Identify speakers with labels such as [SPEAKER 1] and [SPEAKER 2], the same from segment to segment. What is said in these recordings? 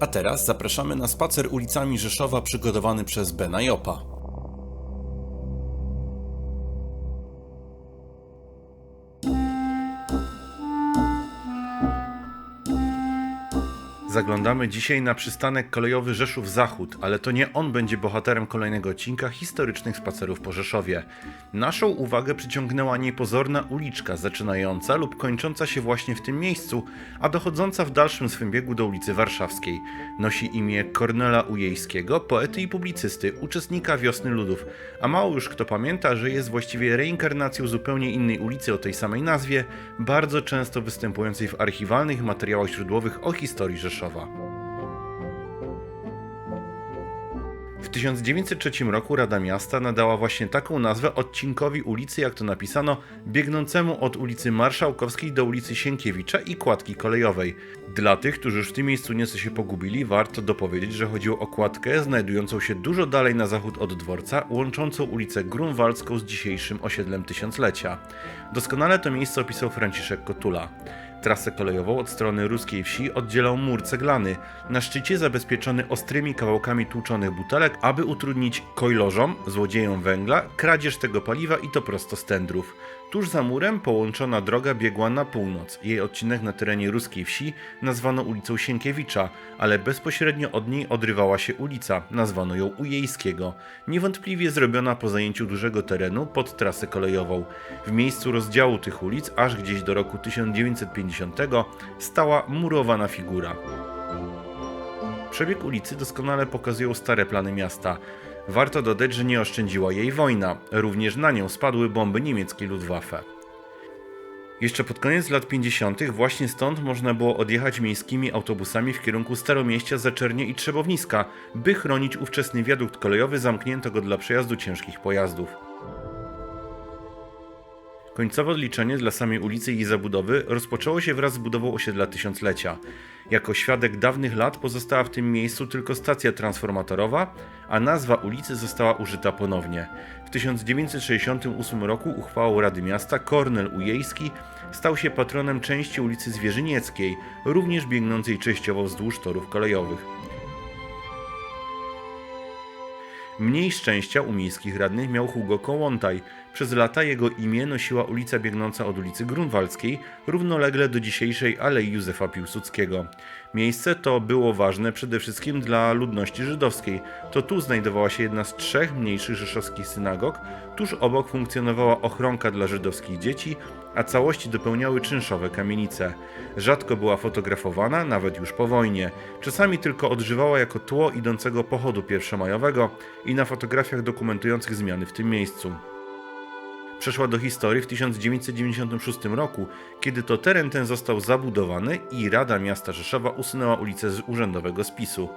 [SPEAKER 1] A teraz zapraszamy na spacer ulicami Rzeszowa przygotowany przez Bena Jopa. Zaglądamy dzisiaj na przystanek kolejowy Rzeszów Zachód, ale to nie on będzie bohaterem kolejnego odcinka historycznych spacerów po Rzeszowie. Naszą uwagę przyciągnęła niepozorna uliczka zaczynająca lub kończąca się właśnie w tym miejscu, a dochodząca w dalszym swym biegu do ulicy Warszawskiej. Nosi imię Kornela Ujejskiego, poety i publicysty, uczestnika Wiosny Ludów, a mało już kto pamięta, że jest właściwie reinkarnacją zupełnie innej ulicy o tej samej nazwie, bardzo często występującej w archiwalnych materiałach źródłowych o historii Rzeszowa. W 1903 roku Rada Miasta nadała właśnie taką nazwę odcinkowi ulicy, jak to napisano, biegnącemu od ulicy Marszałkowskiej do ulicy Sienkiewicza i kładki kolejowej. Dla tych, którzy już w tym miejscu nieco się pogubili, warto dopowiedzieć, że chodziło o kładkę znajdującą się dużo dalej na zachód od dworca, łączącą ulicę Grunwaldzką z dzisiejszym osiedlem Tysiąclecia. Doskonale to miejsce opisał Franciszek Kotula. Trasę kolejową od strony ruskiej wsi oddzielał mur ceglany, na szczycie zabezpieczony ostrymi kawałkami tłuczonych butelek, aby utrudnić kojlożom, złodziejom węgla, kradzież tego paliwa i to prosto z tędrów. Tuż za murem połączona droga biegła na północ. Jej odcinek na terenie ruskiej wsi nazwano ulicą Sienkiewicza, ale bezpośrednio od niej odrywała się ulica, nazwano ją Ujejskiego, niewątpliwie zrobiona po zajęciu dużego terenu pod trasę kolejową. W miejscu rozdziału tych ulic, aż gdzieś do roku 1950, stała murowana figura. Przebieg ulicy doskonale pokazują stare plany miasta. Warto dodać, że nie oszczędziła jej wojna. Również na nią spadły bomby niemieckiej Luftwaffe. Jeszcze pod koniec lat 50. właśnie stąd można było odjechać miejskimi autobusami w kierunku Staromieścia, Zaczernie i Trzebowniska, by chronić ówczesny wiadukt kolejowy zamknięto go dla przejazdu ciężkich pojazdów. Końcowe odliczenie dla samej ulicy i zabudowy rozpoczęło się wraz z budową osiedla Tysiąclecia. Jako świadek dawnych lat pozostała w tym miejscu tylko stacja transformatorowa, a nazwa ulicy została użyta ponownie. W 1968 roku uchwałą Rady Miasta Kornel Ujejski stał się patronem części ulicy Zwierzynieckiej, również biegnącej częściowo wzdłuż torów kolejowych. Mniej szczęścia u miejskich radnych miał Hugo Kołłątaj. Przez lata jego imię nosiła ulica biegnąca od ulicy Grunwaldzkiej, równolegle do dzisiejszej Alei Józefa Piłsudskiego. Miejsce to było ważne przede wszystkim dla ludności żydowskiej. To tu znajdowała się jedna z trzech mniejszych rzeszowskich synagog, tuż obok funkcjonowała ochronka dla żydowskich dzieci, a całości dopełniały czynszowe kamienice. Rzadko była fotografowana, nawet już po wojnie. Czasami tylko odżywała jako tło idącego pochodu pierwszomajowego i na fotografiach dokumentujących zmiany w tym miejscu. Przeszła do historii w 1996 roku, kiedy to teren ten został zabudowany i Rada Miasta Rzeszowa usunęła ulicę z urzędowego spisu.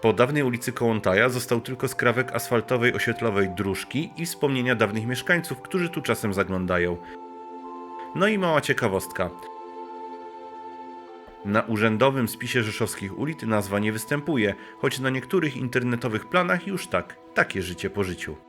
[SPEAKER 1] Po dawnej ulicy Kołątaja został tylko skrawek asfaltowej osiedlowej dróżki i wspomnienia dawnych mieszkańców, którzy tu czasem zaglądają. No i mała ciekawostka. Na urzędowym spisie rzeszowskich ulic nazwa nie występuje, choć na niektórych internetowych planach już tak, takie życie po życiu.